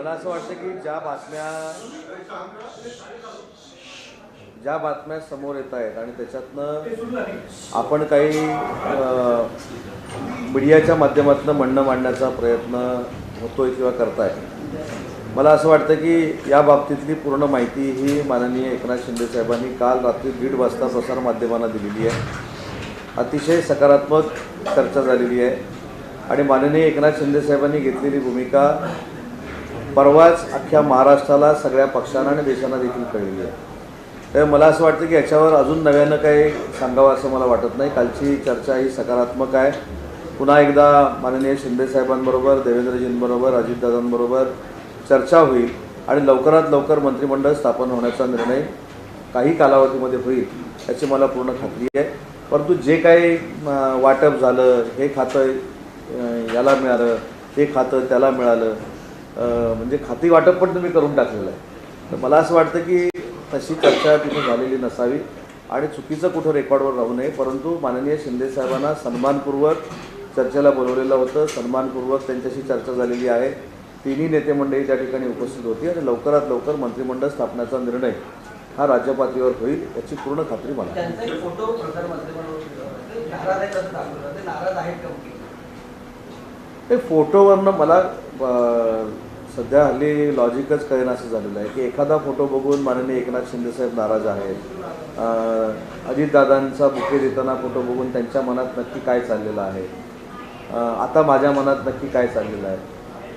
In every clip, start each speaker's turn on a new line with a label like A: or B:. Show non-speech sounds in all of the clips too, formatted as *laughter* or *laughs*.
A: मला असं वाटतं की ज्या बातम्या ज्या बातम्या समोर येत आहेत आणि त्याच्यातनं आपण काही मीडियाच्या माध्यमातून म्हणणं मांडण्याचा प्रयत्न होतोय किंवा करताय. मला असं वाटतं की या बाबतीतली पूर्ण माहिती ही माननीय एकनाथ शिंदे साहेबांनी काल रात्री दीड वाजता प्रसारमाध्यमांना दिलेली आहे. अतिशय सकारात्मक चर्चा झालेली आहे. आणि माननीय एकनाथ शिंदे साहेबांनी घेतलेली भूमिका परवाच अख्ख्या महाराष्ट्राला सगळ्या पक्षांना आणि देशांना देखील कळली आहे. तर मला असं वाटतं की याच्यावर अजून नव्यानं काही सांगावं असं मला वाटत नाही. कालची चर्चा ही सकारात्मक आहे. पुन्हा एकदा माननीय शिंदेसाहेबांबरोबर देवेंद्रजींबरोबर अजितदादांबरोबर चर्चा होईल आणि लवकरात लवकर मंत्रिमंडळ स्थापन होण्याचा निर्णय काही कालावधीमध्ये होईल याची मला पूर्ण खात्री आहे. परंतु जे काही वाटप झालं हे खातं याला मिळालं ते खातं त्याला मिळालं म्हणजे खाती वाटप पण तुम्ही करून टाकलेलं आहे. तर मला असं वाटतं की तशी चर्चा तिथे झालेली नसावी आणि चुकीचं कुठं रेकॉर्डवर राहू नये परंतु माननीय शिंदे साहेबांना सन्मानपूर्वक चर्चेला बोलवलेलं होतं सन्मानपूर्वक त्यांच्याशी चर्चा झालेली आहे. तिन्ही नेते मंडळी त्या ठिकाणी उपस्थित होती आणि लवकरात लवकर मंत्रिमंडळ स्थापण्याचा निर्णय हा राज्यपातळीवर होईल याची पूर्ण खात्री मला.
B: ते
A: फोटोवरनं मला सध्या हल्ली लॉजिकच कळेना असं झालेलं आहे की एखादा फोटो बघून माननीय एकनाथ शिंदेसाहेब नाराज आहेत. अजितदादांचा बुके देताना फोटो बघून त्यांच्या मनात नक्की काय चाललेलं आहे? आता माझ्या मनात नक्की काय चाललेलं आहे?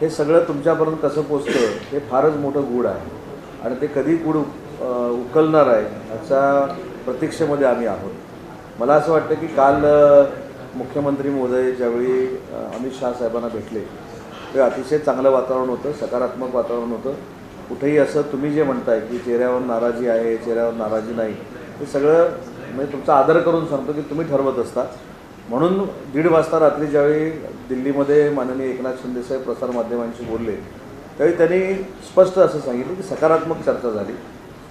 A: हे सगळं तुमच्यापर्यंत कसं पोचतं हे फारच मोठं गूढ आहे. आणि ते कधी गूढ उकलणार आहे याच्या प्रतीक्षेमध्ये आम्ही आहोत. मला असं वाटतं की काल मुख्यमंत्री महोदय ज्यावेळी अमित शहा साहेबांना भेटले ते अतिशय चांगलं वातावरण होतं सकारात्मक वातावरण होतं. कुठेही असं तुम्ही जे म्हणताय की चेहऱ्यावर नाराजी आहे चेहऱ्यावर नाराजी नाही हे सगळं म्हणजे तुमचा आदर करून सांगतो की तुम्ही ठरवत असता. म्हणून दीड वाजता रात्री ज्यावेळी दिल्लीमध्ये माननीय एकनाथ शिंदेसाहेब प्रसारमाध्यमांशी बोलले त्यावेळी त्यांनी स्पष्ट असं सांगितलं की सकारात्मक चर्चा झाली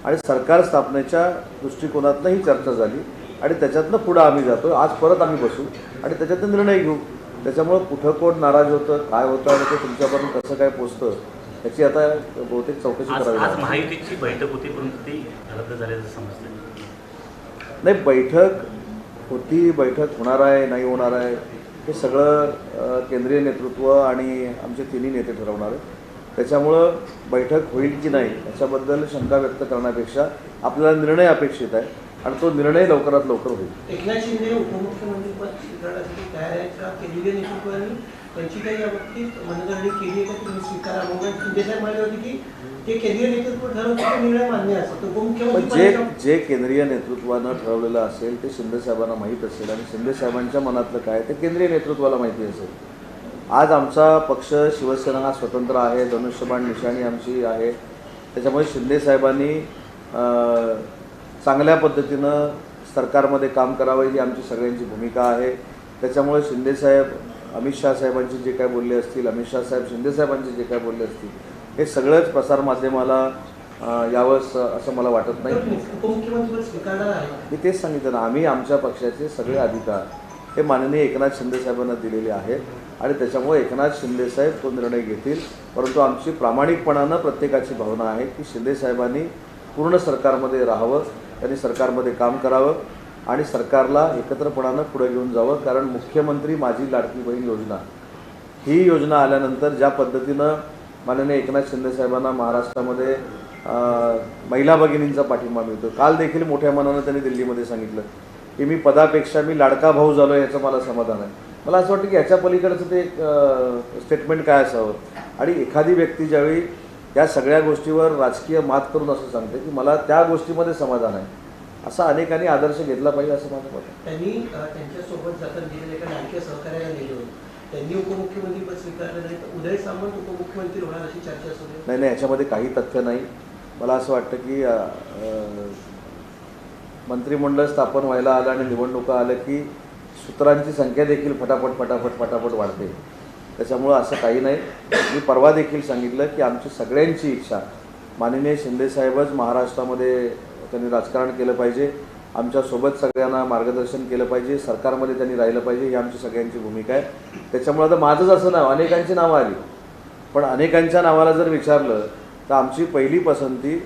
A: आणि सरकार स्थापनेच्या दृष्टिकोनातूनही चर्चा झाली. आणि त्याच्यातनं पुढं आम्ही जातो. आज परत आम्ही बसू. आणि त्याच्यातनं निर्णय घेऊ. त्याच्यामुळं कुठं कोण नाराज होतं काय होतं आणि ते तुमच्यापर्यंत कसं काय पोचतं याची आता बहुतेक चौकशी करावी
C: महायुतीची बैठक होती परंतु ती रद्द झाल्याचं
A: नाही बैठक होती बैठक होणार आहे नाही होणार आहे हे सगळं केंद्रीय नेतृत्व आणि आमचे तिन्ही नेते ठरवणार आहे त्याच्यामुळं बैठक होईल की नाही याच्याबद्दल शंका व्यक्त करण्यापेक्षा आपल्याला निर्णय अपेक्षित आहे. आणि तो निर्णय लवकरात लवकर होईल.
B: एकनाथ शिंदे उपमुख्यमंत्री पद स्वीकारण्यासाठी तयार आहेत का? केंद्रीय नेतृत्वाने त्यांची काही याबाबतीत मनधरणी केली आहे का? तुम्ही स्वीकारा. म्हणून शिंदे साहेब म्हणाले होते की ते केंद्रीय नेतृत्व ठरवतं तो निर्णय मान्य असेल तो
A: पण
B: उपमुख्यमंत्री
A: जे जे केंद्रीय नेतृत्वानं ठरवलेलं असेल ते शिंदे साहेबांना माहीत असेल आणि शिंदे साहेबांच्या मनातलं काय ते केंद्रीय नेतृत्वाला माहिती असेल. आज आमचा पक्ष शिवसेना हा स्वतंत्र आहे धनुष्यबाण निशाणी आमची आहे. त्याच्यामुळे शिंदे साहेबांनी चांगल्या पद्धतीनं सरकारमध्ये काम करावं ही आमची सगळ्यांची भूमिका आहे. त्याच्यामुळे शिंदेसाहेब अमित शहा साहेबांचे जे काय बोलले असतील अमित शहा साहेब शिंदे साहेबांचे जे काय बोलले असतील हे सगळंच प्रसारमाध्यमाला अं, यावं असं मला वाटत नाही. मी तेच सांगितलं ना आम्ही आमच्या पक्षाचे सगळे अधिकार हे माननीय एकनाथ शिंदे साहेबांना दिलेले आहेत आणि त्याच्यामुळे एकनाथ शिंदे साहेब तो निर्णय घेतील. परंतु आमची प्रामाणिकपणानं प्रत्येकाची भावना आहे की शिंदे साहेबांनी पूर्ण सरकारमध्ये राहावं. त्यांनी सरकारमध्ये काम करावं आणि सरकारला एकत्रपणानं पुढे घेऊन जावं कारण मुख्यमंत्री माझी लाडकी बहीण योजना. ही योजना आल्यानंतर ज्या पद्धतीनं माननीय एकनाथ शिंदेसाहेबांना महाराष्ट्रामध्ये महिला भगिनींचा पाठिंबा मिळतो. काल देखील मोठ्या मनानं त्यांनी दिल्लीमध्ये सांगितलं की मी पदापेक्षा मी लाडका भाऊ झालो याचं मला समाधान आहे. मला असं वाटतं की याच्या पलीकडचं ते एक स्टेटमेंट काय असावं? आणि एखादी व्यक्ती ज्यावेळी या सगळ्या गोष्टीवर राजकीय मात करून असं सांगते की मला त्या गोष्टीमध्ये समाधान आहे. असा अनेकांनी आदर्श घेतला पाहिजे असं माझं मत आहे.
B: त्यांनी त्यांच्यासोबत जाताना दिलेल्या एका लाडक्या सहकार्याला नेलं होतं. त्यांनी उपमुख्यमंत्री पद स्वीकारलं नाही तर उदय सामंत उपमुख्यमंत्री होणार अशी चर्चा सुरू आहे.
A: नाही नाही याच्यामध्ये काही तथ्य नाही. मला असं वाटतं की अ, अ, मंत्रिमंडळ स्थापन व्हायला आलं आणि निवडणुका आल्या की सूत्रांची संख्या देखील फटाफट फटाफट फटाफट वाढते. त्याच्यामुळं असं काही नाही. मी परवा देखील सांगितलं की आमची सगळ्यांची इच्छा माननीय शिंदेसाहेबच महाराष्ट्रामध्ये त्यांनी राजकारण केलं पाहिजे. आमच्यासोबत सगळ्यांना मार्गदर्शन केलं पाहिजे. सरकारमध्ये त्यांनी राहिलं पाहिजे ही आमची सगळ्यांची भूमिका आहे. त्याच्यामुळं आता माझंच असं नाव अनेकांची नावं आली. पण अनेकांच्या नावाला जर विचारलं तर आमची पहिली पसंती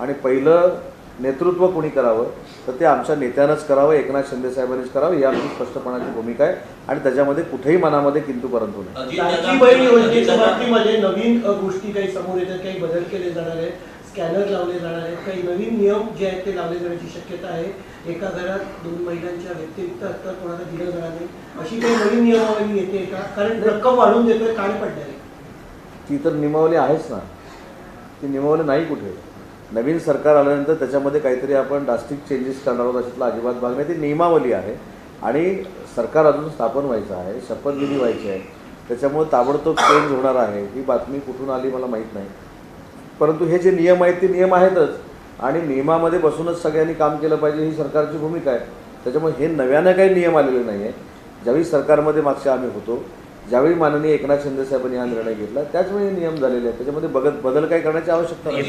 A: आणि पहिलं नेतृत्व कोणी करावं तर ते आमच्या नेत्यानंच करावं एकनाथ शिंदे साहेबांनीच करावं ही आमची स्पष्टपणाची भूमिका आहे. आणि त्याच्यामध्ये कुठेही मनामध्ये किंतु परंतु नाही
B: नवीन गोष्टी काही समोर येतात काही बदल केले जाणार आहेत स्कॅनर लावले जाणार आहेत काही नवीन नियम जे आहेत ते लावले जाण्याची शक्यता आहे. एका घरात दोन महिलांच्या व्यतिरिक्त आता कोणाला दिलं जाणार नाही. अशी काही नवीन नियमावली येते का? कारण रक्कम वाढवून देतोय काळ पडणार
A: ती तर नियमावली आहेच ना. ती नियमावली नाही कुठे. नवीन सरकार आल्यानंतर त्याच्यामध्ये काहीतरी आपण ड्रास्टिक चेंजेस करणार आहोत अशातला अजिबात भाग नाही. ती नियमावली आहे. आणि सरकार अजून स्थापन व्हायचं आहे शपथविधी व्हायची आहे. त्याच्यामुळे ताबडतोब चेंज होणार आहे. ही बातमी कुठून आली मला माहीत नाही. परंतु हे जे नियम आहेत ते नियम आहेतच. आणि नियमामध्ये बसूनच सगळ्यांनी काम केलं पाहिजे ही सरकारची भूमिका आहे. त्याच्यामुळे हे नव्यानं काही नियम आलेले नाही आहे ज्यावेळी सरकारमध्ये मागच्या आम्ही होतो ज्यावेळी माननीय एकनाथ शिंदे साहेबांनी हा निर्णय घेतला त्याचवेळी हे नियम झालेले आहेत. त्याच्यामध्ये बघत बदल काही करण्याची आवश्यकता नाही.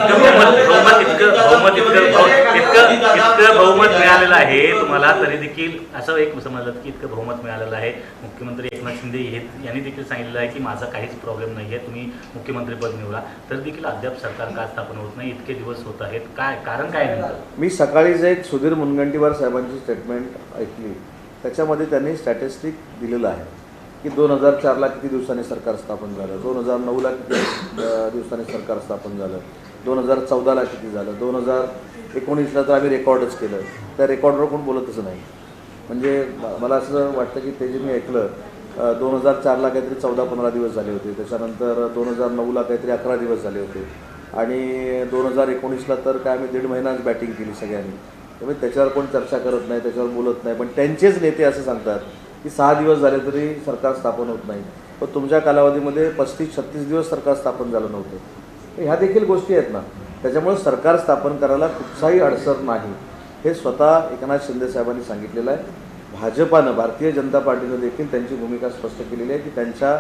C: इतकं बहुमत मिळालेलं आहे. तुम्हाला तरी देखील असं एक समजलं की इतकं बहुमत मिळालेलं आहे. मुख्यमंत्री एकनाथ शिंदे हे यांनी देखील सांगितलेलं आहे की माझा काहीच प्रॉब्लेम नाही आहे तुम्ही मुख्यमंत्रीपद निवडा. तर देखील अद्याप सरकार का स्थापन होत नाही? इतके दिवस होत आहेत. काय कारण काय नेमकं?
A: मी सकाळीच एक सुधीर मुनगंटीवार साहेबांची स्टेटमेंट ऐकली त्याच्यामध्ये त्यांनी स्टॅटिस्टिक दिलेलं आहे. की दोन हजार चारला किती दिवसांनी सरकार स्थापन झालं? दोन हजार नऊला किती दिवसांनी सरकार स्थापन झालं? दोन हजार चौदाला किती झालं? दोन हजार एकोणीसला तर आम्ही रेकॉर्डच केलं. त्या रेकॉर्डवर कोण बोलतच नाही. म्हणजे मला असं वाटतं की ते जे मी ऐकलं दोन हजार चारला काहीतरी चौदा पंधरा दिवस झाले होते. त्याच्यानंतर दोन हजार नऊला काहीतरी अकरा दिवस झाले होते. आणि दोन हजार एकोणीसला तर काय आम्ही दीड महिनाच बॅटिंग केली सगळ्यांनी. त्यामुळे त्याच्यावर कोण चर्चा करत नाही त्याच्यावर बोलत नाही. पण त्यांचेच नेते असं सांगतात. की सहा दिवस झाले तरी सरकार स्थापन होत नाही. पण तुमच्या कालावधीमध्ये पस्तीस छत्तीस दिवस सरकार स्थापन झालं नव्हतं. ह्या देखील गोष्टी आहेत ना. त्याच्यामुळे सरकार स्थापन करायला कुठचाही अडसर नाही. हे स्वतः एकनाथ शिंदे साहेबांनी सांगितलेलं आहे. भाजपानं भारतीय जनता पार्टीनं देखील त्यांची भूमिका स्पष्ट केलेली आहे की त्यांच्या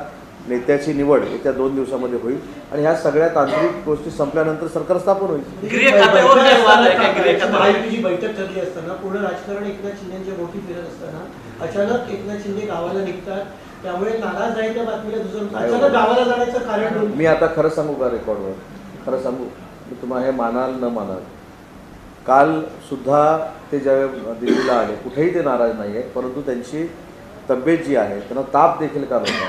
A: नेत्याची निवड येत्या दोन दिवसामध्ये होईल. आणि ह्या सगळ्या तांत्रिक गोष्टी संपल्यानंतर सरकार स्थापन होईल.
B: बैठक ठरली असताना पूर्ण राजकारण एकनाथ शिंदेच्या भोवती फिरत असताना अचानक एकनाथ शिंदे गावाला निघतात. त्यामुळे नाराज आहे त्या बातमीला अचानक
A: हो.
B: गावाला जाण्याचं कारण
A: मी आता खरं सांगू का रेकॉर्डवर खरं सांगू? मी तुम्हाला हे मानाल न मानाल. काल सुद्धा ते ज्यावेळी दिल्लीला आले कुठेही ते नाराज नाही आहेत परंतु त्यांची तब्येत जी आहे त्यांना ताप देखील काल होता.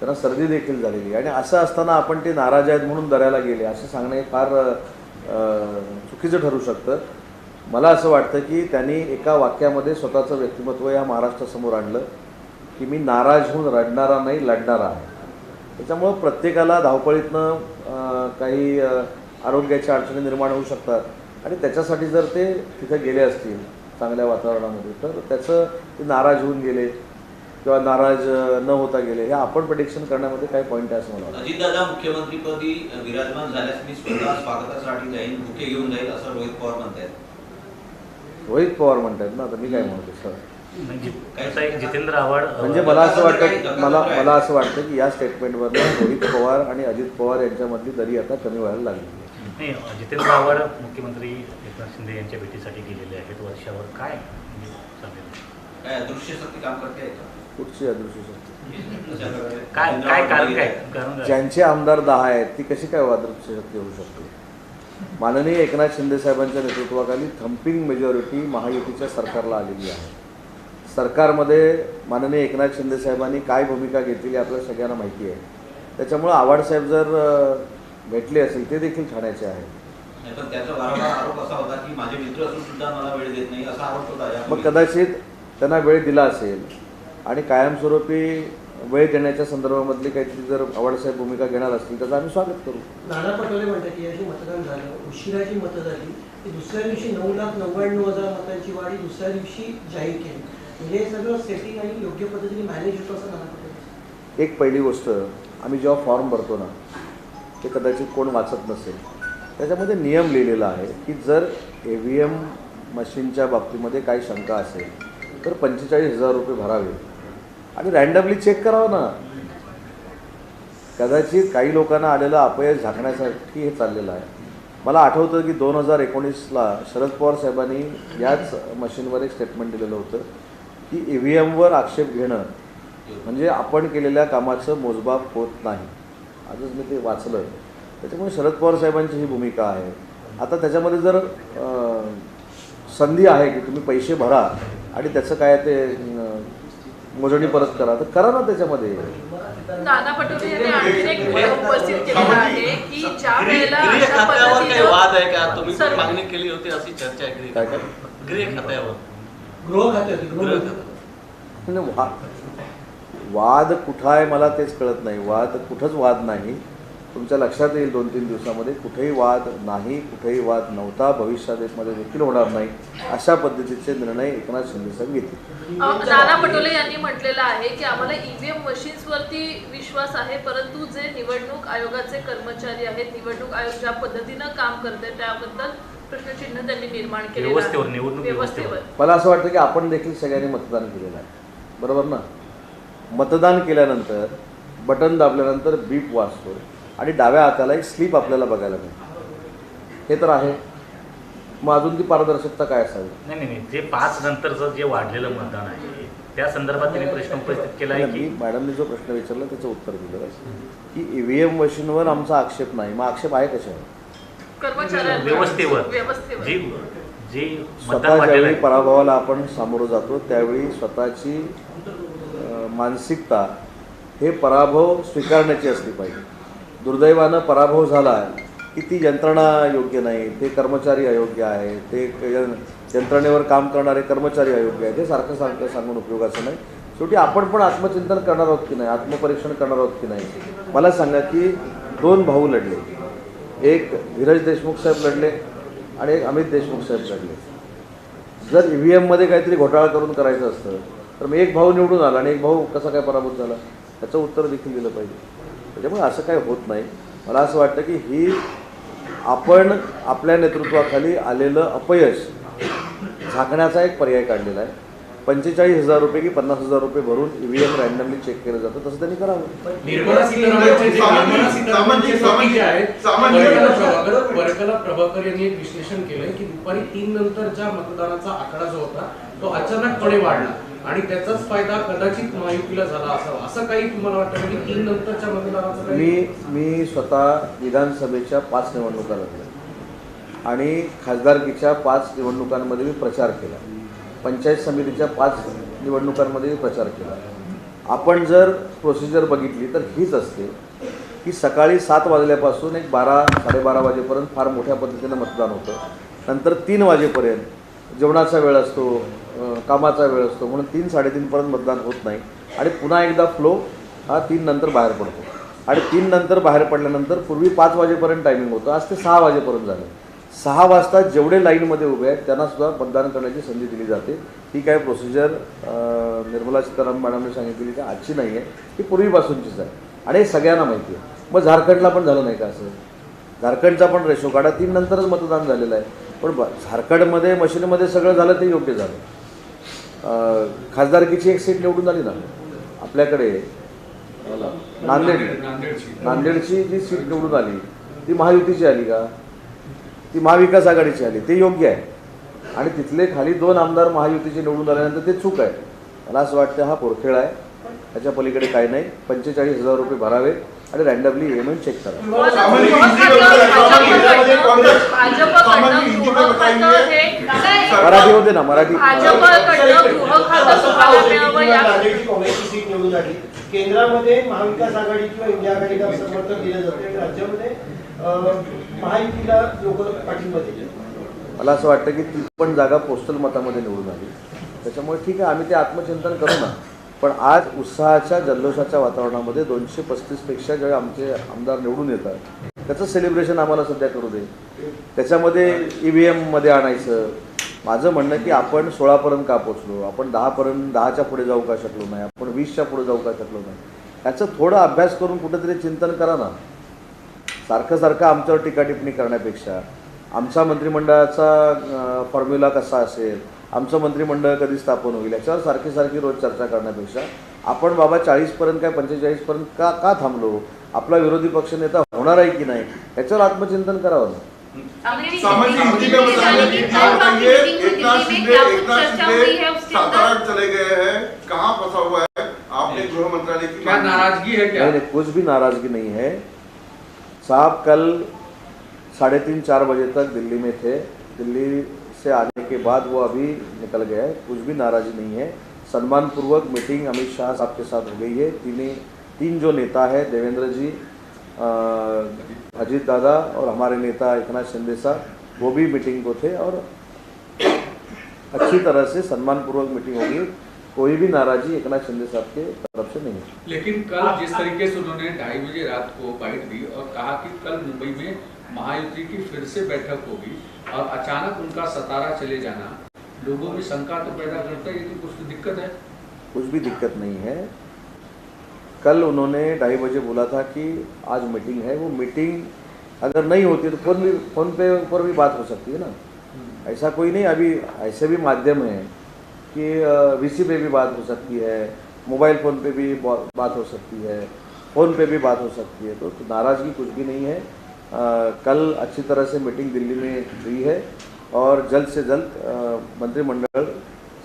A: त्यांना सर्दी देखील झालेली आहे. आणि असं असताना आपण ते नाराज आहेत म्हणून दऱ्याला गेले असं सांगणं हे फार चुकीचं ठरू शकतं. मला असं वाटतं की त्यांनी एका वाक्यामध्ये स्वतःचं व्यक्तिमत्व या महाराष्ट्रासमोर आणलं की मी नाराज होऊन रडणारा नाही लढणारा आहे. त्याच्यामुळं प्रत्येकाला धावपळीतनं काही आरोग्याच्या अडचणी निर्माण होऊ शकतात. आणि त्याच्यासाठी जर ते तिथे गेले असतील चांगल्या वातावरणामध्ये तर त्याचं ते नाराज होऊन गेले किंवा नाराज न होता गेले हे आपण प्रिडिक्शन करण्यामध्ये काही पॉईंट आहे असं मला
D: अजितदादा मुख्यमंत्रीपदी विराजमान झाल्यास मी स्वतः स्वागतासाठी जाईन बुके घेऊन जाईल असं रोहित पवार म्हणतायत.
A: रोहित पवार म्हणतात ना आता मी काय म्हणतो सर?
C: म्हणजे जितेंद्र आव्हाड
A: म्हणजे मला असं वाटतं की मला मला असं वाटतं की या स्टेटमेंटवर रोहित पवार आणि अजित पवार यांच्यामधली दरी आता कमी व्हायला लागली.
C: नाही जितेंद्र आव्हाड मुख्यमंत्री एकनाथ शिंदे यांच्या भेटीसाठी गेलेले आहेत. वर्षावर काय म्हणजे?
D: काय अदृश्य शक्ती काम करते?
A: कुठची अदृश्य शक्ती?
C: काय काय कारण काय? कारण काय?
A: ज्यांचे आमदार दहा आहेत ती कशी काय वादृश्य शक्ती होऊ शकते? माननीय एकनाथ शिंदे साहेबांच्या नेतृत्वाखाली थम्पिंग मेजॉरिटी महायुतीच्या सरकारला आलेली आहे. सरकारमध्ये माननीय एकनाथ शिंदे साहेबांनी काय भूमिका घेतलेली आपल्याला सगळ्यांना माहिती आहे. त्याच्यामुळं आव्हाडसाहेब जर भेटले असेल ते देखील ठाण्याचे आहेत.
D: नाही, पण त्याचा वारंवार आरोप असा होता की माझे मित्र असून सुद्धा मला वेळ देत नाही असा आरोप होता
A: मग. कदाचित त्यांना वेळ दिला असेल. आणि कायमस्वरूपी वेळ देण्याच्या संदर्भामधली काहीतरी जर आव्हाडसाहेब भूमिका घेणार असतील त्याचं आम्ही स्वागत करू.
B: नाना पटोले म्हणतात की याची मतदान झालं उशिराची मतं झाली. ती दुसऱ्या दिवशी नऊ लाख नव्याण्णव हजार मतांची वाढी दुसऱ्या दिवशी जाहीर केली. म्हणजे हे सगळं सेटिंग आणि योग्य पद्धतीने मॅनेज होतं असं नाना पटोले
A: एक पहिली गोष्ट आम्ही जेव्हा फॉर्म भरतो ना ते कदाचित कोण वाचत नसेल. त्याच्यामध्ये नियम लिहिलेला आहे की जर ए व्ही एम मशीनच्या बाबतीमध्ये काही शंका असेल तर पंचेचाळीस हजार रुपये भरावे. आणि रँडमली चेक करावं ना. कदाचित काही लोकांना आलेलं अपयश झाकण्यासाठी हे चाललेलं आहे. मला आठवतं की दोन हजार एकोणीसला शरद पवार साहेबांनी याच मशीनवर एक स्टेटमेंट दिलेलं होतं की ई व्ही एमवर आक्षेप घेणं म्हणजे आपण केलेल्या कामाचं मोजमाप होत नाही. आजच मी ते वाचलं त्याच्यामुळे शरद पवार साहेबांची ही भूमिका आहे. आता त्याच्यामध्ये जर संधी आहे की तुम्ही पैसे भरा आणि त्याचं काय ते मोजणी परत करा तर करा ना त्याच्यामध्ये.
E: नाना पटोले यांनी आणखीन एक मुद्दा उपस्थित केलेला आहे की ज्या वेळेला
F: गृह
E: अशा
F: खात्यावर काही वाद आहे का? तुम्ही मागणी केली होती अशी चर्चा आहे
A: काय
F: गृह
A: काय?
F: गृह खात्यावर.
B: गृह खाते होते
F: गृह
B: गृह
F: खात्यावर.
A: वाद कुठं आहे मला तेच कळत नाही. वाद कुठंच वाद नाही. तुमच्या लक्षात येईल दोन तीन दिवसामध्ये कुठेही वाद नाही कुठेही वाद नव्हता भविष्यामध्ये देखील होणार नाही अशा पद्धतीचे निर्णय एकनाथ शिंदे साहेब घेतील.
E: नाना पटोले यांनी म्हटलेलं आहे की आम्हाला ईव्हीएम मशीन्सवरती विश्वास आहे परंतु जे निवडणूक आयोगाचे कर्मचारी आहेत निवडणूक आयोग ज्या पद्धतीनं काम करते त्याबद्दल प्रश्नचिन्ह त्यांनी निर्माण केलेलं आहे.
C: व्यवस्थेवर, निवडणूक
E: व्यवस्थेवर.
A: मला असं वाटतं की आपण देखील सगळ्यांनी मतदान केलेलं आहे. बरोबर ना? मतदान केल्यानंतर बटन दाबल्यानंतर बीप वाजतो आणि डाव्या हाताला एक स्लिप आपल्याला बघायला मिळते. हे तर आहे. मग अजून ती पारदर्शकता काय असावी?
C: नाही नाही नाही. जे पाच नंतरचं जे वाढलेलं मतदान आहे त्या संदर्भात त्यांनी प्रश्न उपस्थित केला आहे की?
A: मॅडमने जो प्रश्न विचारला त्याचं उत्तर दिलं की ईव्हीएम मशीनवर आमचा आक्षेप नाही. मग आक्षेप आहे कशावर?
C: व्यवस्थेवर.
E: व्यवस्थेवर.
C: जी जी मतदान
A: स्वतः ज्यावेळी पराभवाला आपण सामोरं जातो त्यावेळी स्वतःची मानसिकता हे पराभव स्वीकारण्याची असली पाहिजे. दुर्दैवानं पराभव झाला की ती यंत्रणा योग्य नाही ते कर्मचारी अयोग्य आहे ते य- यंत्रणेवर काम करणारे कर्मचारी अयोग्य आहे ते सारखं सारखं सांगून उपयोगाचं नाही. शेवटी आपण पण आत्मचिंतन करणार आहोत की नाही आत्मपरीक्षण करणार आहोत की नाही? मला सांगा की दोन भाऊ लढले. एक धीरज देशमुख साहेब लढले आणि एक अमित देशमुख साहेब लढले. जर ई व्ही एममध्ये काहीतरी घोटाळा करून करायचं असतं तर मग एक भाऊ निवडून आला आणि एक भाऊ कसा काय पराभूत झाला त्याचं उत्तर देखील दिलं पाहिजे. त्याच्यामुळे असं काय होत नाही. मला असं वाटतं की ही आपण आपल्या नेतृत्वाखाली आलेलं अपयश झाकण्याचा एक पर्याय काढलेला आहे. पंचेचाळीस हजार रुपये की पन्नास हजार रुपये भरून E V M randomly check केलं जातं तसं त्यांनी करावं.
G: वर्कला प्रभाकर यांनी एक विश्लेषण केलंय की दुपारी तीन नंतरच्या मतदानाचा आकडा जो होता तो अचानकपणे वाढला. आणि त्याचाच फायदा कदाचित महायुतीला झाला असावा. असं काही तुम्हाला वाटतं? की तीन नंतरच्या मतदानाचा
A: मी मी स्वतः विधानसभेच्या पाच निवडणुका लढल्या. आणि खासदारकीच्या पाच निवडणुकांमध्ये मी प्रचार केला. पंचायत समितीच्या पाच निवडणुकांमध्ये मी प्रचार केला. आपण जर प्रोसिजर बघितली तर हीच असते की सकाळी सात वाजल्यापासून एक बारा साडेबारा वाजेपर्यंत फार मोठ्या पद्धतीनं मतदान होतं. नंतर तीन वाजेपर्यंत जेवणाचा वेळ असतो कामाचा वेळ असतो. म्हणून तीन साडेतीनपर्यंत मतदान होत नाही. आणि पुन्हा एकदा फ्लो हा तीन नंतर बाहेर पडतो. आणि तीन नंतर बाहेर पडल्यानंतर पूर्वी पाच वाजेपर्यंत टायमिंग होतं. आज ते सहा वाजेपर्यंत झालं. सहा वाजता जेवढे लाईनमध्ये उभे आहेत त्यांनासुद्धा मतदान करण्याची संधी दिली जाते. ही काय प्रोसिजर निर्मला सीतारामन मॅडमने सांगितलेली का आजची नाही आहे ही पूर्वीपासूनचीच आहे. आणि हे सगळ्यांना माहिती आहे मग झारखंडला पण झालं नाही का असं? झारखंडचा पण रेशो काढा. तीन नंतरच मतदान झालेलं आहे. पण ब- झारखंडमध्ये मशीनमध्ये सगळं झालं ते योग्य झालं. खासदारकीची एक सीट निवडून आली ना. आपल्याकडे मला नांदेड नांदेडची जी सीट निवडून आली ती महायुतीची आली का? ती महाविकास आघाडीची आली ते योग्य आहे. आणि तिथले खाली दोन आमदार महायुतीचे निवडून आल्यानंतर ते चूक आहे. मला असं वाटतं हा पोरखेळ आहे. त्याच्या पलीकडे काही नाही. पंचेचाळीस हजार रुपये भरावे आणि रँडमली एम चेक करा मराठी होते ना मराठी.
E: भाजपकडनं गृह खातं तुम्हाला मिळावं या
B: नांदेडची काँग्रेसची सीट निवडून आली. केंद्रामध्ये महाविकास आघाडी किंवा इंडिया आघाडीला समर्थन दिलं जातं? आणि राज्यामध्ये अं, महायुतीला लोक पाठिंबा दिले.
A: मला असं वाटतं की ती पण जागा पोस्टल मतामध्ये निवडून आली. त्याच्यामुळे ठीक आहे आम्ही ते आत्मचिंतन करू ना. पण आज उत्साहाच्या जल्लोषाच्या वातावरणामध्ये दोनशे पस्तीसपेक्षा जेव्हा आमचे आमदार निवडून येतात त्याचं सेलिब्रेशन आम्हाला सध्या करू दे. त्याच्यामध्ये ई व्ही एममध्ये आणायचं. माझं म्हणणं की आपण सोळापर्यंत का पोचलो? आपण दहापर्यंत दहाच्या पुढे जाऊ का शकलो नाही? आपण वीसच्या पुढे जाऊ का शकलो नाही? याचं थोडं अभ्यास करून कुठेतरी चिंतन करा ना. सारखं सारखं आमच्यावर टीकाटिप्पणी करण्यापेक्षा. आमचा मंत्रिमंडळाचा फॉर्म्युला कसा असेल? आमचं मंत्रिमंडळ कधी स्थापन होईल? याच्यावर सारखी सारखी रोज चर्चा करण्यापेक्षा. आपण बाबा चाळीसपर्यंत काय पंचेचाळीसपर्यंत का का थांबलो? आपला विरोधी पक्षनेता होणार आहे की नाही? याच्यावर आत्मचिंतन करावं ना.
H: सामान्य हिंदी में बताइए इतना एकनाथ शिंदे सातारा चले गए हैं कहाँ फंसा हुआ है? आपने गृह मंत्रालय की
G: क्या नाराज़गी है क्या?
A: नहीं कुछ भी नाराज़गी नहीं है। साहब कल साढ़े तीन चार बजे तक दिल्ली में थे। दिल्ली से आने के बाद वो अभी निकल गए हैं। कुछ भी नाराज़गी नहीं है। सम्मानपूर्वक मीटिंग अमित शाह साहब के साथ हो गई है। तीन तीन जो नेता है देवेंद्र जी अजीत दादा और हमारे नेता एकनाथ शिंदे साहब वो भी मीटिंग को थे और अच्छी तरह से सम्मानपूर्वक मीटिंग होगी। कोई भी नाराज़ी एकनाथ शिंदे साहब के तरफ़ से नहीं है।
I: लेकिन कल जिस तरीके से उन्होंने ढाई बजे रात को बाइट दी और कहा कि कल मुंबई में महायुति की फिर से बैठक होगी और अचानक उनका सतारा चले जाना लोगों में शंका तो पैदा करता है कि कुछ तो दिक्कत है।
A: कुछ भी दिक्कत नहीं है। कल उन्होंने ढाई बजे बोला था कि आज मीटिंग है वो मीटिंग अगर नहीं होती तो फ़ोन भी फ़ोन पे ऊपर भी बात हो सकती है ना। ऐसा कोई नहीं अभी ऐसे भी माध्यम है कि वीसी पे भी बात हो सकती है मोबाइल फ़ोन पे भी बात हो सकती है फ़ोन पे भी बात हो सकती है तो, तो नाराज़गी कुछ भी नहीं है। अ, कल अच्छी तरह से मीटिंग दिल्ली में हुई है और जल्द से जल्द मंत्रिमंडल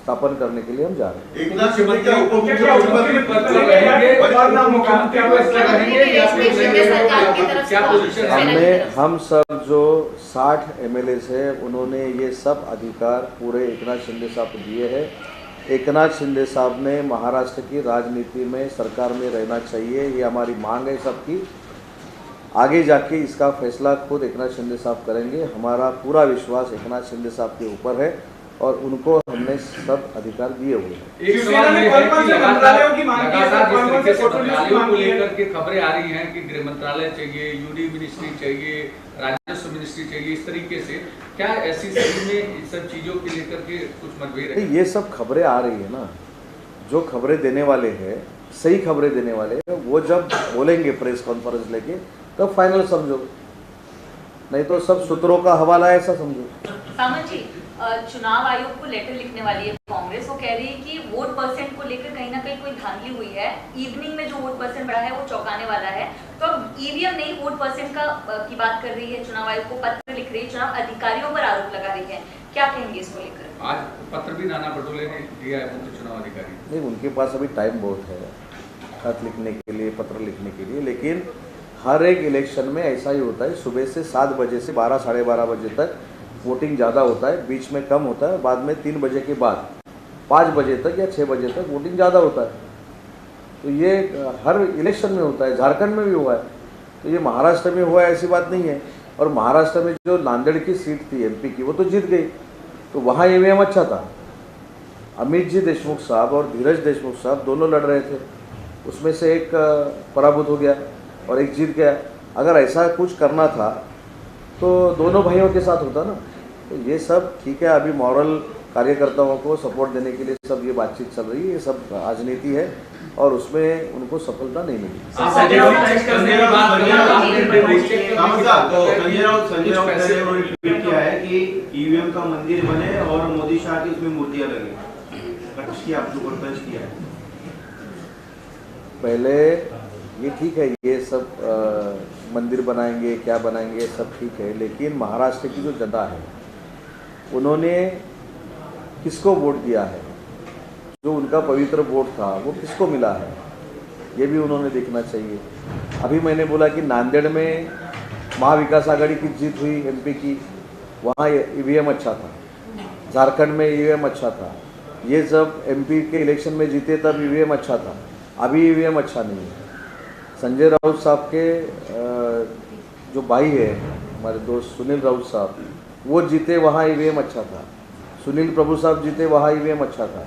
A: स्थापन करने के लिए हम जा रहे हैं।
H: एकनाथ शिंदे क्या उपमुख्यमंत्री पद
I: मुख्यमंत्री
H: पर
I: पद पर रहेंगे
H: वरना
I: मुख्यमंत्री पद पर रहेंगे या फिर
J: शिंदे सरकार की तरफ़ से
I: क्या पोजीशन है
A: हमने हम सब जो 60 एम है उन्होंने ये सब अधिकार पूरे एकनाथ शिंदे साहब को दिए हैं। एकनाथ शिंदे साहब ने महाराष्ट्र की राजनीति में सरकार में रहना चाहिए ये हमारी मांग है सबकी। आगे जाके इसका फैसला खुद एकनाथ शिंदे साहब करेंगे। हमारा पूरा विश्वास एकनाथ शिंदे साहब के ऊपर है। और उनको हमने सब अधिकार दिए हुए हैं।
I: एक सवाल ये है कि लगातार लगातार जिस तरीके से मंत्रालयों को लेकर के खबरें आ रही हैं कि गृह मंत्रालय चाहिए यूडी मिनिस्ट्री चाहिए राजस्व मिनिस्ट्री चाहिए इस तरीके से क्या ऐसी स्थिति में इन सब चीज़ों के लेकर के कुछ मतभेद है?
A: ये सब खबरें आ रही है ना। जो खबरें देने वाले हैं सही खबरें देने वाले हैं वो जब बोलेंगे प्रेस कॉन्फ्रेंस लेके तब फाइनल समझो। नहीं तो सब सूत्रों का हवाला है ऐसा समझो।
J: चुनाव आयोग को लेटर लिखने वाली है कांग्रेस। वो कह रही है कि वोट परसेंट को लेकर कहीं ना कहीं कोई धांधली हुई है। इवनिंग में जो वोट परसेंट बढ़ा है वो चौंकाने वाला है। तो अब ईवीएम नहीं वोट परसेंट का की बात कर रही है चुनाव आयोग को पत्र लिख रही है चुनाव अधिकारियों पर आरोप लगा रही है। क्या कहेंगे इसको लेकर?
I: आज पत्र भी नाना पटोले ने दिया है मुख्य चुनाव अधिकारी।
A: नहीं उनके पास अभी टाइम बहुत है खत लिखने के लिए पत्र लिखने के लिए। लेकिन हर एक इलेक्शन में ऐसा ही होता है सुबह से सात बजे से बारह साढ़े बारह बजे तक वोटिंग ज़्यादा होता है, बीच में कम होता है, बाद में तीन बजे के बाद, पाँच बजे तक या छः बजे तक वोटिंग ज़्यादा होता है। तो ये हर इलेक्शन में होता है, झारखंड में भी हुआ है। तो ये महाराष्ट्र में हुआ है, ऐसी बात नहीं है। और महाराष्ट्र में जो नांदेड़ की सीट थी एमपी की, वो तो जीत गई। तो वहाँ ईवीएम अच्छा था। अमित जी देशमुख साहब और धीरज देशमुख साहब दोनों लड़ रहे थे। उसमें से एक पराभूत हो गया और एक जीत गया। अगर ऐसा कुछ करना था तो दोनों भाइयों के साथ होता ना। तो ये सब ठीक है अभी मॉरल कार्यकर्ताओं को सपोर्ट देने के लिए सब ये बातचीत चल रही है ये सब राजनीति है और उसमें उनको सफलता नहीं मिली।
H: है। ईवीएम का मंदिर बने और मोदी शाह की उसमें मूर्तियाँ लगे। कट किया आपके ऊपर तंज किया है।
A: पहले ये ठीक है ये सब अ, मंदिर बनाएँगे क्या बनाएँगे सब ठीक है लेकिन महाराष्ट्र की जो जनता है उन्होंने किसको वोट दिया है? जो उनका पवित्र वोट था वो किसको मिला है? ये भी उन्होंने देखना चाहिए। अभी मैंने बोला कि नांदेड़ में महाविकास आघाड़ी की जीत हुई एमपी की वहाँ ईवीएम अच्छा था। झारखंड में ईवीएम अच्छा था। ये जब एमपी के इलेक्शन में जीते तब ईवीएम अच्छा था। अभी ईवीएम अच्छा नहीं है। संजय राउत साहब के जो भाई है, हमारे दोस्त सुनील राउत साहब, वो जीते वहाँ ईवीएम अच्छा था। सुनील प्रभु साहब जीते वहाँ ईवीएम अच्छा था।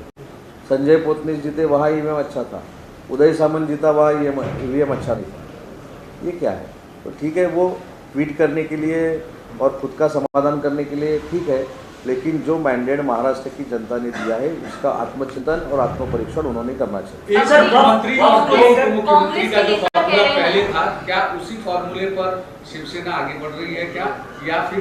A: संजय पोतनी जीते वहाँ ईवीएम अच्छा था। उदय सामंत जीता वहाँ ईवीएम अच्छा नहीं था। ये क्या है? तो ठीक है, वो ट्वीट करने के लिए और खुद का समाधान करने के लिए ठीक है लेकिन जो मैंडेट महाराष्ट्र की जनता ने दिया है उसका आत्मचिंतन और आत्मपरीक्षण उन्होंने करना चाहिए।
I: एक मुख्यमंत्री का जो फॉर्मूला पहले था क्या उसी फॉर्मूले पर शिवसेना आगे बढ़ रही है क्या? या फिर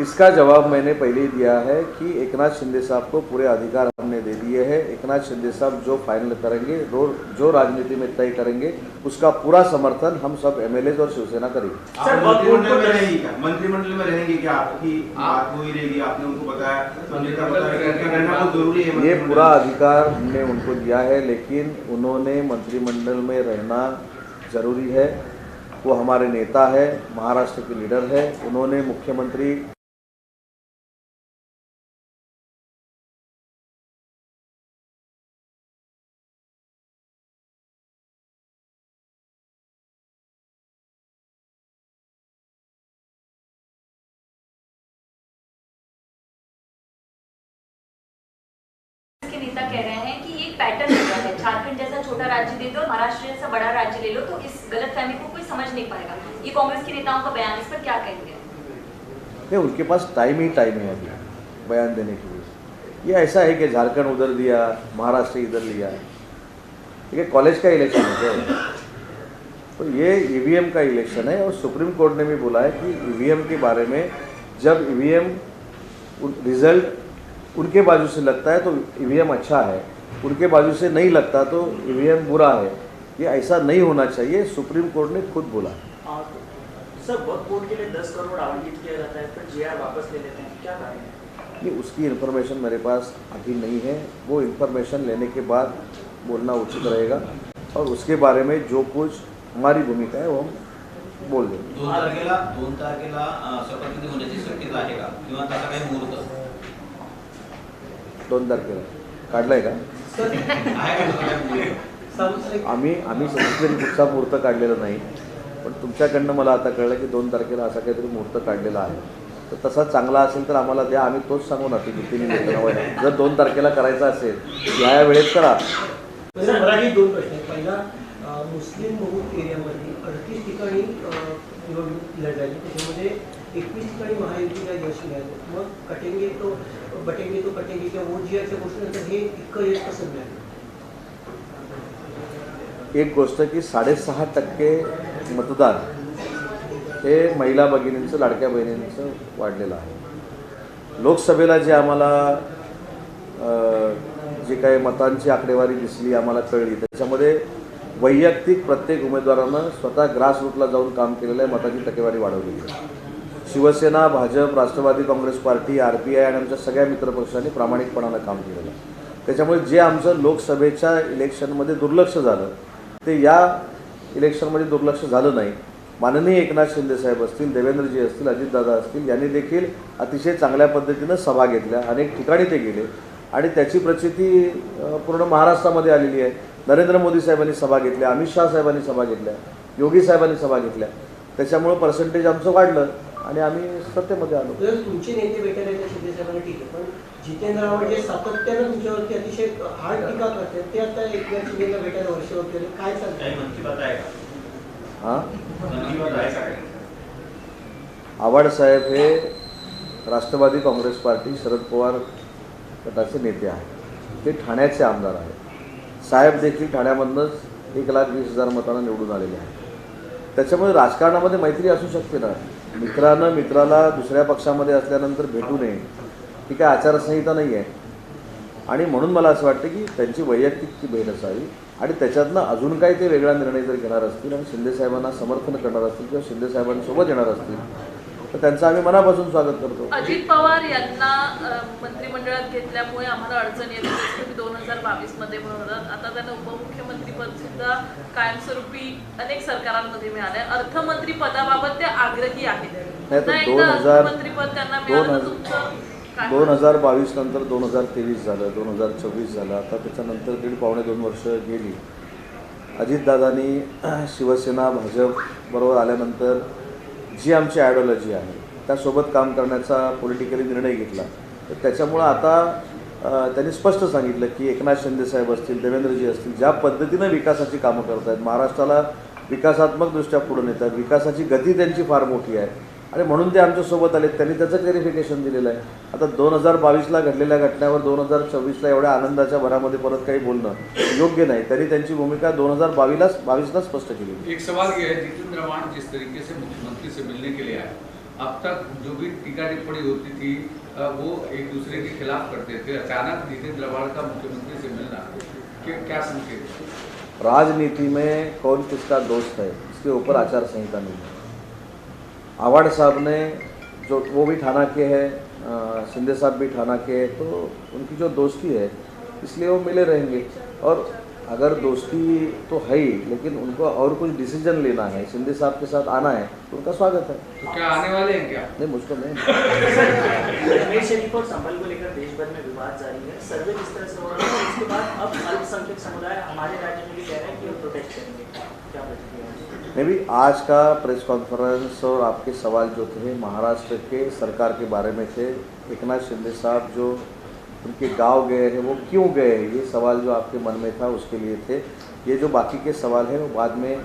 A: इसका जवाब मैंने पहले ही दिया है कि एकनाथ शिंदे साहब को पूरे अधिकार हमने दे दिए हैं। एकनाथ शिंदे साहब जो फाइनल करेंगे जो जो राजनीति में तय करेंगे उसका पूरा समर्थन हम सब एमएलए और शिवसेना करेंगे।
H: मंत्रिमंडल में रहेंगी क्या? मंत्रिमंडल में रहेंगे क्या? आपकी बात हुई रहेगी आपने उनको बताया। ज़रूरी है
A: ये पूरा अधिकार हमने उनको दिया है लेकिन उन्होंने मंत्रिमंडल में रहना ज़रूरी है। वो हमारे नेता है महाराष्ट्र के लीडर है। उन्होंने मुख्यमंत्री
J: दे दो महाराष्ट्र जैसा बड़ा राज्य ले लो तो इस गलतफहमी को कोई समझ नहीं पाएगा। ये कांग्रेस के नेताओं का बयान इस पर क्या कहेंगे?
A: नहीं, उनके पास टाइम ही टाइम है अभी, बयान देने के लिए। ये ऐसा है कि झारखंड उधर दिया महाराष्ट्र इधर लिया। ठीक है कॉलेज का इलेक्शन है क्या? तो ये ईवीएम का इलेक्शन है, और सुप्रीम कोर्ट ने भी बोला है कि ईवीएम के बारे में जब ईवीएम रिज़ल्ट उनके बाजू से लगता है तो ईवीएम अच्छा है। उनके बाजू से नहीं लगता तो ईवीएम बुरा है। ये ऐसा नहीं होना चाहिए सुप्रीम कोर्ट ने खुद बोला। है
K: सर वक्त बोर्ड के लिए दस करोड़ आवंटित किया जाता है फिर जीआर वापस ले लेते हैं क्या कारण है?
A: ये उसकी इन्फॉर्मेशन मेरे पास अभी नहीं है। वो इन्फॉर्मेशन लेने के बाद बोलना उचित रहेगा। और उसके बारे में जो कुछ हमारी भूमिका है वो हम बोल देंगे।
D: दोन तारखेला दोन तारखेला शपथविधी होण्याची शक्यता आहे का? किंवा त्याचा काही मुहूर्त?
A: दोन तारखेला. काढलाय का? आम्ही आम्ही संस्थेने कुठचा मुहूर्त काढलेला नाही. पण तुमच्याकडनं मला आता कळलं की दोन तारखेला असा काहीतरी मुहूर्त काढलेला आहे. तर तसा चांगला असेल तर आम्हाला द्या. आम्ही तोच सांगू ना की भीतीने देताना जर दोन तारखेला करायचा असेल या या वेळेत करा.
B: मराठी दोन प्रश्न पहिला मुस्लिम बहुल एरियामध्ये अडतीस ठिकाणी निवडणूक लढाली त्याच्यामध्ये एकवीस ठिकाणी महायुतीला यश मिळालं. मग कटेंगे तो बटेंगे तो बटेंगे किंवा वोट गोष्टीनंतर हे इतकं येत कसं मिळालं
A: एक गोष्ट की साडेसहा टक्के मतदार हे महिला भगिनींचं लाडक्या बहिणींचं वाढलेलं आहे. लोकसभेला जे आम्हाला जी काही मतांची आकडेवारी दिसली आम्हाला कळली त्याच्यामध्ये वैयक्तिक प्रत्येक उमेदवारानं स्वतः ग्रासरूटला जाऊन काम केलेलं आहे मताची टक्केवारी वाढवलेली आहे. Shiv Sena Bhajap Rashtravadi Congress party R P I आणि आमच्या सगळ्या मित्रपक्षांनी प्रामाणिकपणानं काम केलेलं आहे. त्याच्यामुळे जे आमचं लोकसभेच्या इलेक्शनमध्ये दुर्लक्ष झालं ते या इलेक्शनमध्ये दुर्लक्ष झालं नाही. माननीय एकनाथ शिंदे साहेब असतील देवेंद्रजी असतील अजितदादा असतील यांनी देखील अतिशय चांगल्या पद्धतीनं सभा घेतल्या अनेक ठिकाणी ते गेले. आणि त्याची प्रचिती पूर्ण महाराष्ट्रामध्ये आलेली आहे. नरेंद्र मोदी साहेबांनी सभा घेतल्या अमित शहा साहेबांनी सभा घेतल्या योगी साहेबांनी सभा घेतल्या. त्याच्यामुळं पर्सेंटेज आमचं वाढलं. आणि आम्ही सत्तेमध्ये आलो.
B: तुमचे नेते भेटायला येतात शिंदे साहेबांना ठीक आहे. पण जितेंद्र आव्हाड जे सातत्यानं तुमच्यावरती अतिशय हार्ड टीका करतात. ते आता एकनाथ शिंदेला भेटायला वर्षभर केले काय
A: हां?
D: काही?
A: आव्हाड साहेब हे राष्ट्रवादी काँग्रेस पार्टी शरद पवार गटाचे नेते आहेत. ते ठाण्याचे आमदार आहेत. साहेब देखील ठाण्यामधनंच एक लाख वीस हजार मतांना निवडून आलेले आहेत. त्याच्यामुळे राजकारणामध्ये मैत्री असू शकते ना. मित्रानं मित्राला दुसऱ्या पक्षामध्ये असल्यानंतर भेटू नये. ही काय आचारसंहिता नाही आहे आणि म्हणून मला असं वाटतं की त्यांची वैयक्तिक ती बहीण असावी आणि त्याच्यातनं अजून काही ते वेगळा निर्णय जर घेणार असतील आणि शिंदेसाहेबांना समर्थन करणार असतील किंवा शिंदेसाहेबांसोबत येणार असतील तर त्यांचं आम्ही मनापासून स्वागत करतो.
E: अजित पवार यांना मंत्रिमंडळात घेतल्यामुळे आम्हाला अडचण येत होती. दोन हजार बावीसमध्ये म्हणून आता त्यांना उपमुख्यमंत्रीपद सुद्धा कायमस्वरूपी अनेक सरकारांमध्ये मिळालंय. अर्थमंत्री पदाबाबत ते आग्रही आहेत.
A: नाही तर
E: पुन्हा
A: दोन हजार-
E: अर्थमंत्रीपद त्यांना मिळालं
A: दोन हजार बावीस नंतर दोन हजार तेवीस झालं दोन हजार चोवीस झालं. आता त्याच्यानंतर दीड पावणे दोन वर्ष गेली. अजितदादांनी शिवसेना भाजप बरोबर आल्यानंतर जी आमची आयडिओलॉजी आहे त्यासोबत काम करण्याचा पॉलिटिकली निर्णय घेतला. तर त्याच्यामुळं आता त्यांनी स्पष्ट सांगितलं की एकनाथ शिंदेसाहेब असतील देवेंद्रजी असतील ज्या पद्धतीनं विकासाची कामं करत आहेत महाराष्ट्राला विकासात्मकदृष्ट्या पुढे नेतात आहेत विकासाची गती त्यांची फार मोठी आहे. आणि म्हणून ते आमच्यासोबत आले त्यांनी त्याचं क्लॅरिफिकेशन दिलेलं आहे. आता दोन हजार बावीसला घडलेल्या घटनेवर दोन हजार चोवीसला एवढ्या आनंदाच्या भरामध्ये परत काही बोलणं योग्य नाही. त्यांनी त्यांची भूमिका दोन हजार बावीसला बावीसला स्पष्ट केली
I: एक सवाल ये है जितेंद्र आव्हाड जिस तरीके से मुख्यमंत्री से मिलने के लिए आए अब तक जो भी टीका टिप्पणी होती थी वो एक दूसरे के खिलाफ करते थे। अचानक जितेंद्र आव्हाड का मुख्यमंत्री से मिलना क्या संकेत?
A: राजनीति में कौन किसका दोस्त है? इसके ऊपर आचार संहिता नहीं है। आवाड़ साहब ने जो वो भी थाना के हैं शिंदे साहब भी ठाना के हैं तो उनकी जो दोस्ती है इसलिए वो मिले रहेंगे। और अगर दोस्ती तो है ही लेकिन उनको और कुछ डिसीज़न लेना है शिंदे साहब के साथ आना है तो उनका स्वागत है।
I: तो क्या आने वाले हैं क्या?
A: नहीं मुझको नहीं।
K: शरीफ और संभल को लेकर देश भर में विवाद जारी है। सर्वे जिस तरह से हो रहा है? उसके बाद अब अल्पसंख्यक समुदाय हमारे राज्य में भी कह रहे हैं कि वो प्रोटेक्ट करेंगे। क्या प्रतिक्रिया? है
A: मैं भी आज का प्रेस कॉन्फ्रेंस और आपके सवाल जो थे महाराष्ट्र के सरकार के बारे में थे एकनाथ शिंदे साहब जो उनके गाँव गए हैं वो क्यों गए? हैं ये सवाल जो आपके मन में था उसके लिए थे। ये जो बाकी के सवाल हैं वो बाद में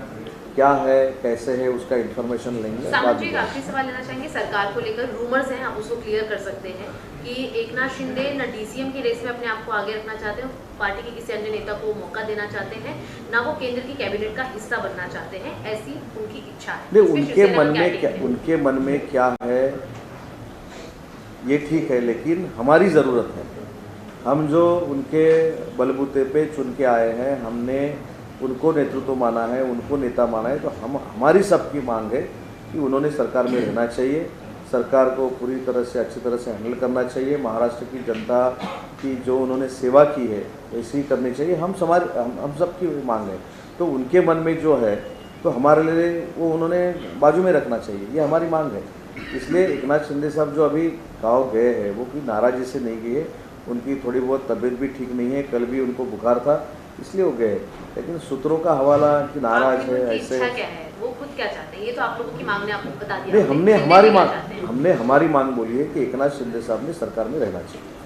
A: क्या है कैसे है उसका इन्फॉर्मेशन लेंगे।
L: आखिरी सवाल लेना चाहेंगे सरकार को लेकर रूमर्स हैं आप उसको क्लियर कर सकते हैं कि एकनाथ शिंदे न डीसीएम की रेस में अपने आप को आगे रखना चाहते हैं? पार्टी के किसी अन्य नेता को मौका देना चाहते हैं ना वो केंद्र की कैबिनेट का हिस्सा बनना चाहते हैं ऐसी उनकी इच्छा है।
A: उनके मन में क्या? उनके मन में क्या है ये ठीक है लेकिन हमारी ज़रूरत है। हम जो उनके बलबूते पे चुन के आए हैं हमने उनको नेतृत्व माना है उनको नेता माना है तो हम हमारी सबकी मांग है कि उन्होंने सरकार में रहना चाहिए। सरकार को पूरी तरह से अच्छी तरह से हैंडल करना चाहिए। महाराष्ट्र की जनता की जो उन्होंने सेवा की है ऐसी ही करनी चाहिए। हम समाज हम, हम सब की मांग है। तो उनके मन में जो है तो हमारे लिए वो उन्होंने बाजू में रखना चाहिए। ये हमारी मांग है। इसलिए एकनाथ शिंदे साहब जो अभी गाँव गए हैं वो कोई नाराज़ी से नहीं गए। उनकी थोड़ी बहुत तबीयत भी ठीक नहीं है। कल भी उनको बुखार था इसलिए वो गए। लेकिन सूत्रों का हवाला कि नाराज़ है ऐसे
L: वो खुद क्या चाहते हैं ये तो आप लोगों की मांग ने आपको बता दिया
A: नहीं। हमने हमारी मांग? हमने हमारी मांग बोली है कि एकनाथ शिंदे साहब ने सरकार में रहना चाहिए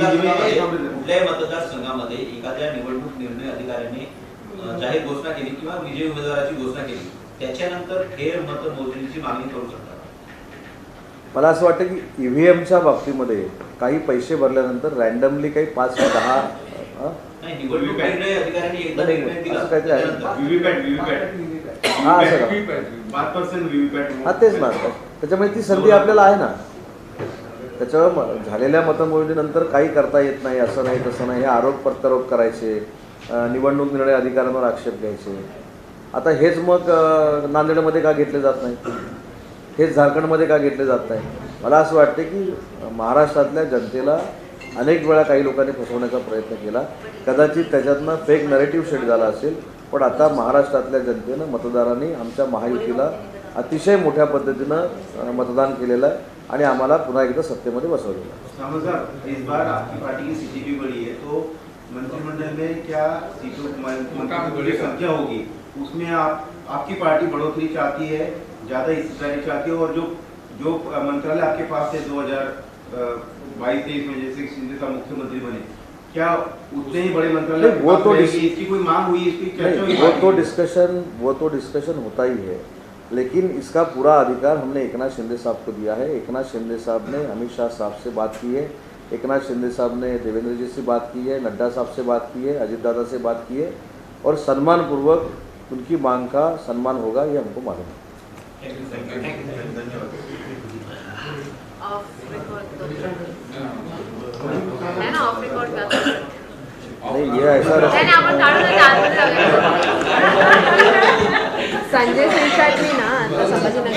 D: कुठल्याही- मतदारसंघामध्ये एखाद्या निवडणूक निर्णय अधिकाऱ्याने जाहीर घोषणा केली किंवा विजयी उमेदवाराची घोषणा केली त्याच्यानंतर फेर मतमोजणीची मागणी करू शकतात
A: मला असं वाटतं की ईव्हीएमच्या बाबतीमध्ये काही पैसे भरल्यानंतर रॅन्डमली काही पाच दहा
D: निवडणूक निर्णय अधिकाऱ्यांनी एकदा
A: नाही,
D: निर्णय दिला.
A: असं काहीतरी आहे.
D: त्याच्यानंतर
H: व्हीव्हीपॅट व्हीव्हीपॅट
A: हा, असं का?
H: व्हीव्हीपॅट पाच पर्सेंट व्हीव्हीपॅट
A: हा तेच ना त्याच्यामुळे ती संधी आपल्याला आहे ना. त्याच्यावर म- झालेल्या मतमोजणीनंतर काही करता येत नाही असं नाही तसं नाही. हे आरोप प्रत्यारोप करायचे. अं, निवडणूक निर्णय अधिकाऱ्यांवर आक्षेप घ्यायचे. आता हेच मग अं, नांदेडमध्ये का घेतले जात नाही? हेच झारखंडमध्ये का घेतले जात नाही? मला असं वाटते की महाराष्ट्रातल्या जनतेला अनेक वेळा काही लोकांनी फसवण्याचा प्रयत्न केला. कदाचित त्याच्यातनं फेक नरेटिव्ह शेड झाला असेल. पण आता महाराष्ट्रातल्या जनतेनं मतदारांनी आमच्या महायुतीला अतिशय मोठ्या पद्धतीनं मतदान केलेलं आहे आणि आम्हाला पुन्हा एकदा सत्तेमध्ये बसवलेलं
H: मंत्रिमंडल में क्या संख्या होगी? आपकी पार्टी बढ़ोतरी चाहती है ज़्यादा चाहती और जो जो मंत्रालय आपके पास बाईस तेईस में जैसे शिंदे साहब मुख्यमंत्री बने क्या उतने ही बड़े मंत्रालय
A: वो तो
H: इसकी कोई मांग हुई इसकी चर्चा हुई
A: वो तो डिस्कशन वो तो डिस्कशन होता ही है लेकिन इसका पूरा अधिकार हमने एकनाथ शिंदे साहब को दिया है एकनाथ शिंदे साहब ने अमित शाह साहब से बात की है एकनाथ शिंदे साहब ने देवेंद्र जी से बात की है नड्डा साहब से बात की है अजीत दादा से बात की है और सम्मानपूर्वक उनकी मांग का सम्मान होगा ये हमको मालूम है।
L: ऑफ रिकॉर्ड है ना ऑफ रिकॉर्ड का
A: ये ऐसा. *laughs*
M: संजय ना आता संभाजीनगर